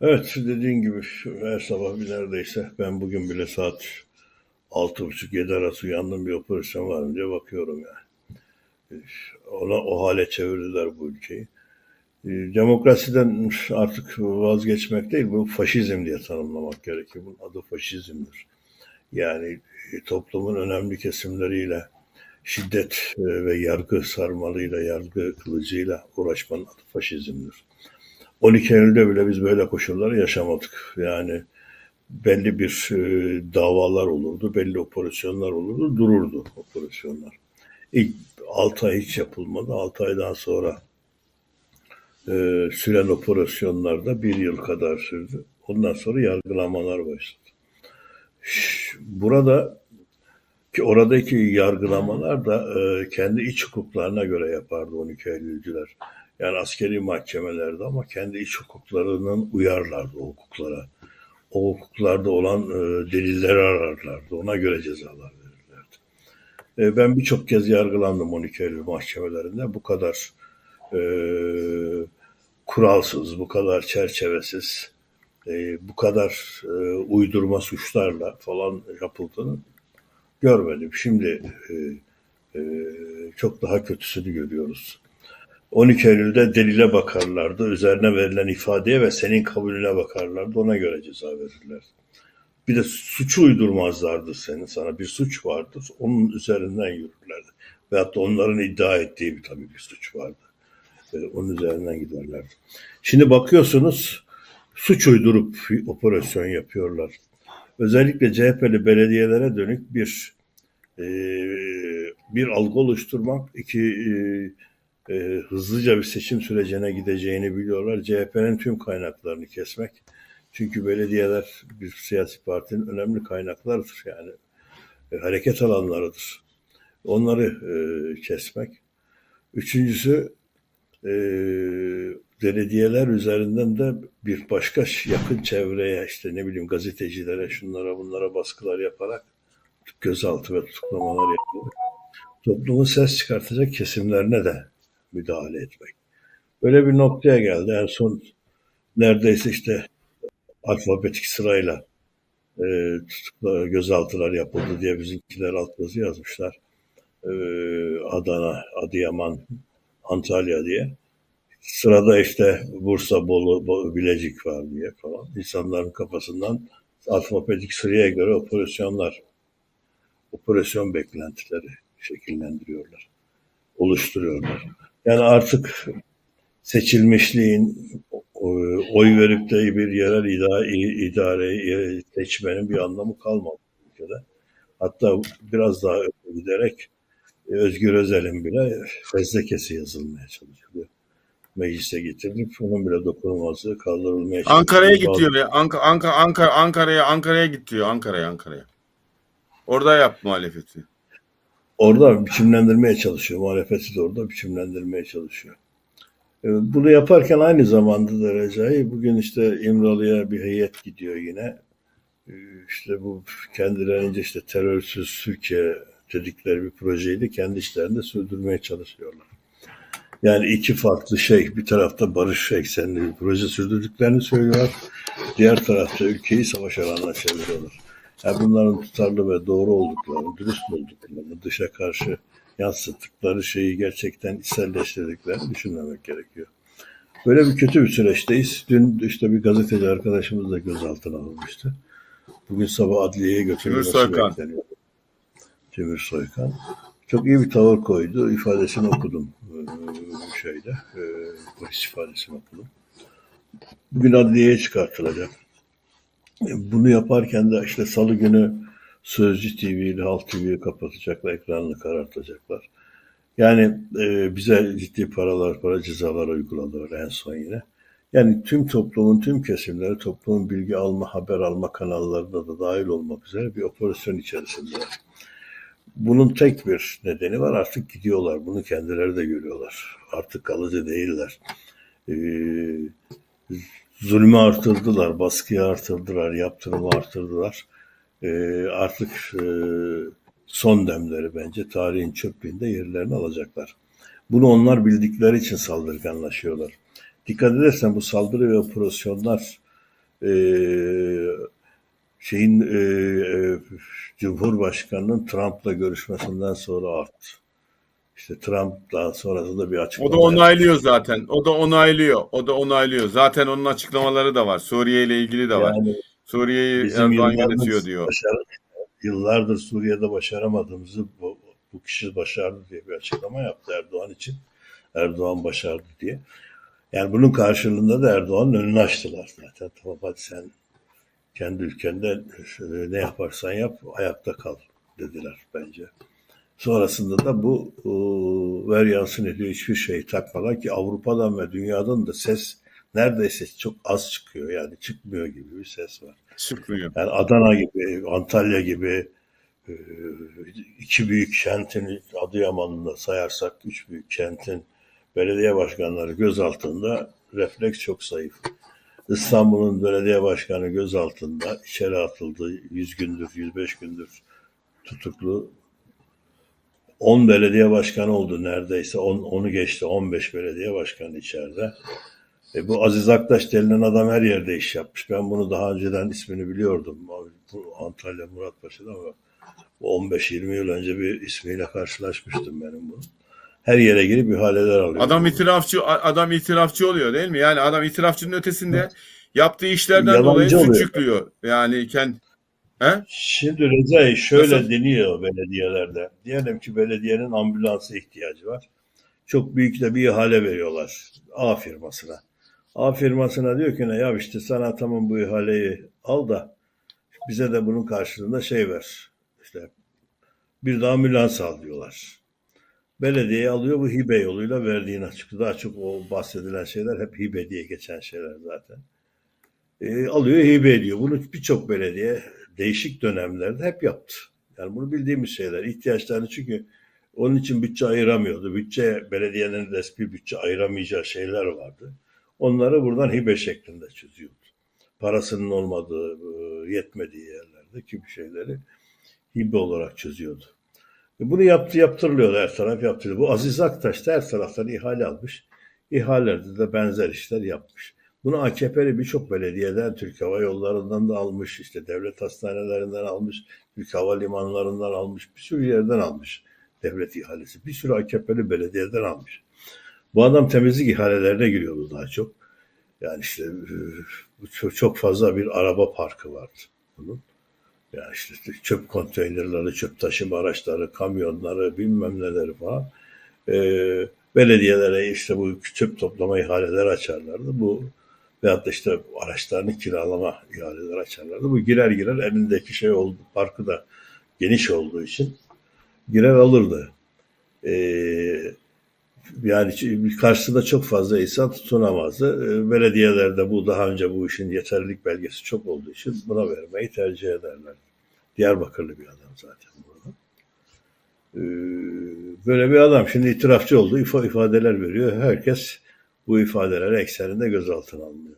Evet dediğin gibi her sabah bir neredeyse ben bugün bile saat altı buçuk yedi arası uyandım bir operasyon var mı diye bakıyorum yani. Ona o hale çevirdiler bu ülkeyi. E, Demokrasiden artık vazgeçmek değil bu faşizm diye tanımlamak gerekiyor. Bunun adı faşizmdir. Yani e, toplumun önemli kesimleriyle şiddet e, ve yargı sarmalıyla, yargı kılıcıyla uğraşmanın adı faşizmdir. 12 Eylül'de bile biz böyle koşulları yaşamadık. Yani belli bir e, davalar olurdu, belli operasyonlar olurdu, dururdu operasyonlar. İlk 6 ay hiç yapılmadı. 6 aydan sonra e, süren operasyonlarda bir yıl kadar sürdü. Ondan sonra yargılamalar başladı. Burada ki oradaki yargılamalar da e, kendi iç hukuklarına göre yapardı 12 Eylülcüler. Yani askeri mahkemelerde ama kendi iç hukuklarının uyarlardı o hukuklara. O hukuklarda olan e, delilleri ararlardı. Ona göre cezalar verirlerdi. E, ben birçok kez yargılandım 12 Eylül mahkemelerinde. Bu kadar e, kuralsız, bu kadar çerçevesiz, e, bu kadar e, uydurma suçlarla falan yapıldığını görmedim. Şimdi e, e, çok daha kötüsünü görüyoruz. 12 Eylül'de delile bakarlardı, üzerine verilen ifadeye ve senin kabulüne bakarlardı, ona göre ceza verirler. Bir de suçu uydurmazlardı senin sana. Bir suç vardır, onun üzerinden yürürlerdi. Veyahut da onların iddia ettiği bir tabii bir suç vardı. E, onun üzerinden giderlerdi. Şimdi bakıyorsunuz suç uydurup operasyon yapıyorlar. Özellikle CHP'li belediyelere dönük bir e, bir algı oluşturmak, iki e, e, hızlıca bir seçim sürecine gideceğini biliyorlar. CHP'nin tüm kaynaklarını kesmek. Çünkü belediyeler bir siyasi partinin önemli kaynaklarıdır yani. E, hareket alanlarıdır. Onları e, kesmek. Üçüncüsü e, belediyeler üzerinden de bir başka yakın çevreye işte ne bileyim gazetecilere şunlara bunlara baskılar yaparak gözaltı ve tutuklamalar yapıyor. Toplumun ses çıkartacak kesimlerine de müdahale etmek. Böyle bir noktaya geldi. En son neredeyse işte alfabetik sırayla e, tutukla, gözaltılar yapıldı diye bizimkiler alt yazı yazmışlar. E, Adana, Adıyaman, Antalya diye. Sırada işte Bursa, Bolu, Bo- Bilecik var diye falan. İnsanların kafasından alfabetik sıraya göre operasyonlar, operasyon beklentileri şekillendiriyorlar, oluşturuyorlar. Yani artık seçilmişliğin o- oy verip de bir yerel idare, idare seçmenin bir anlamı kalmadı ülkede. Hatta biraz daha öte giderek e, Özgür Özel'in bile fezlekesi yazılmaya çalışılıyor. Meclise getirilip onun bile dokunulmazlığı kaldırılmaya çalışılıyor. Ankara'ya git Bazı- diyor ya. Anka, Anka, Ankara, Ankara'ya Ankara'ya git diyor. Ankara'ya Ankara'ya. Orada yap muhalefeti. Orada biçimlendirmeye çalışıyor. Muhalefeti de orada biçimlendirmeye çalışıyor. E, Bunu yaparken aynı zamanda da Recai bugün işte İmralı'ya bir heyet gidiyor yine. E, İşte bu kendilerince işte terörsüz Türkiye dedikleri bir projeyi de kendi işlerinde sürdürmeye çalışıyorlar. Yani iki farklı şey. Bir tarafta barış eksenli bir proje sürdürdüklerini söylüyorlar. Diğer tarafta ülkeyi savaş alanına çeviriyorlar. Yani bunların tutarlı ve doğru olduklarını, dürüst olduklarını, dışa karşı yansıttıkları şeyi gerçekten içselleştirdiklerini düşünmemek gerekiyor. Böyle bir kötü bir süreçteyiz. Dün işte bir gazeteci arkadaşımız da gözaltına alınmıştı. Bugün sabah adliyeye götürülmesi Soykan. bekleniyor. Cemil Soykan. Çok iyi bir tavır koydu. İfadesini okudum ee, şeyde. E, polis ifadesini okudum. Bugün adliyeye çıkartılacak. E, Bunu yaparken de işte salı günü Sözcü TV ile Halk TV'yi kapatacaklar, ekranını karartacaklar. Yani e, bize ciddi paralar, para cezalar uyguladılar en son yine. Yani tüm toplumun tüm kesimleri toplumun bilgi alma, haber alma kanallarına da dahil olmak üzere bir operasyon içerisindeler. Bunun tek bir nedeni var artık gidiyorlar. Bunu kendileri de görüyorlar. Artık kalıcı değiller. Ee, zulmü artırdılar, baskıyı artırdılar, yaptırımı artırdılar. Ee, artık e, son demleri bence tarihin çöplüğünde yerlerini alacaklar. Bunu onlar bildikleri için saldırganlaşıyorlar. Dikkat edersen bu saldırı ve operasyonlar e, şeyin e, e, Cumhurbaşkanı'nın Trump'la görüşmesinden sonra arttı. İşte Trump'la sonrasında bir O açıklama da yaptı. onaylıyor zaten. O da onaylıyor. O da onaylıyor. Zaten onun açıklamaları da var. Suriye ile ilgili de var. Yani Suriye'yi bizim Erdoğan yönetiyor diyor. başar- yıllardır Suriye'de başaramadığımızı bu, bu kişi başardı diye bir açıklama yaptı Erdoğan için. Erdoğan başardı diye. Yani bunun karşılığında da Erdoğan'ın önünü açtılar zaten. Tamam hadi sen kendi ülkende e, ne yaparsan yap ayakta kal dediler bence. Sonrasında da bu e, ver yansın ediyor hiçbir şey takmadan ki Avrupa'dan ve dünyadan da ses neredeyse çok az çıkıyor yani çıkmıyor gibi bir ses var. Çıkmıyor. Yani Adana gibi, Antalya gibi e, iki büyük kentin Adıyaman'ı da sayarsak üç büyük kentin belediye başkanları gözaltında refleks çok zayıf. İstanbul'un belediye başkanı gözaltında içeri atıldı. 100 gündür, 105 gündür tutuklu. 10 belediye başkanı oldu neredeyse. 10, onu geçti. 15 belediye başkanı içeride. E bu Aziz Aktaş denilen adam her yerde iş yapmış. Ben bunu daha önceden ismini biliyordum. Bu Antalya Muratpaşa'da ama bu 15-20 yıl önce bir ismiyle karşılaşmıştım benim bunu. Her yere girip ihaleler alıyor. Adam itirafçı adam itirafçı oluyor değil mi? Yani adam itirafçının ötesinde yaptığı işlerden Yalancı dolayı suç oluyor. yüklüyor. Yani kendi He? Şimdi Recai şöyle Nasıl? deniyor belediyelerde. Diyelim ki belediyenin ambulansa ihtiyacı var. Çok büyük de bir ihale veriyorlar A firmasına. A firmasına diyor ki ne ya işte sana tamam bu ihaleyi al da bize de bunun karşılığında şey ver. İşte bir de ambulans al diyorlar. Belediye alıyor bu hibe yoluyla verdiğini açık. Daha çok o bahsedilen şeyler hep hibe diye geçen şeyler zaten. E, alıyor hibe ediyor. Bunu birçok belediye değişik dönemlerde hep yaptı. Yani bunu bildiğimiz şeyler. İhtiyaçlarını çünkü onun için bütçe ayıramıyordu. Bütçe belediyenin resmi bütçe ayıramayacağı şeyler vardı. Onları buradan hibe şeklinde çözüyordu. Parasının olmadığı, e, yetmediği yerlerde kimi şeyleri hibe olarak çözüyordu. E bunu yaptı, yaptırılıyor her taraf yaptırılıyor. Bu Aziz Aktaş da her taraftan ihale almış. İhalelerde de benzer işler yapmış. Bunu AKP'li birçok belediyeden, Türk Hava Yolları'ndan da almış, işte devlet hastanelerinden almış, Türk Hava Limanları'ndan almış, bir sürü yerden almış devlet ihalesi. Bir sürü AKP'li belediyeden almış. Bu adam temizlik ihalelerine giriyordu daha çok. Yani işte çok fazla bir araba parkı vardı bunun. Yani işte çöp konteynerleri, çöp taşıma araçları, kamyonları, bilmem neleri falan. Ee, belediyelere işte bu çöp toplama ihaleleri açarlardı. Bu veyahut da işte araçlarını kiralama ihaleleri açarlardı. Bu girer girer elindeki şey oldu. Parkı da geniş olduğu için girer alırdı. Ee, yani karşısında çok fazla insan tutunamazdı. Ee, belediyelerde bu daha önce bu işin yeterlilik belgesi çok olduğu için buna vermeyi tercih ederler. Diyarbakırlı bir adam zaten burada. Ee, böyle bir adam şimdi itirafçı oldu, ifa, ifadeler veriyor. Herkes bu ifadeler ekseninde gözaltına alınıyor.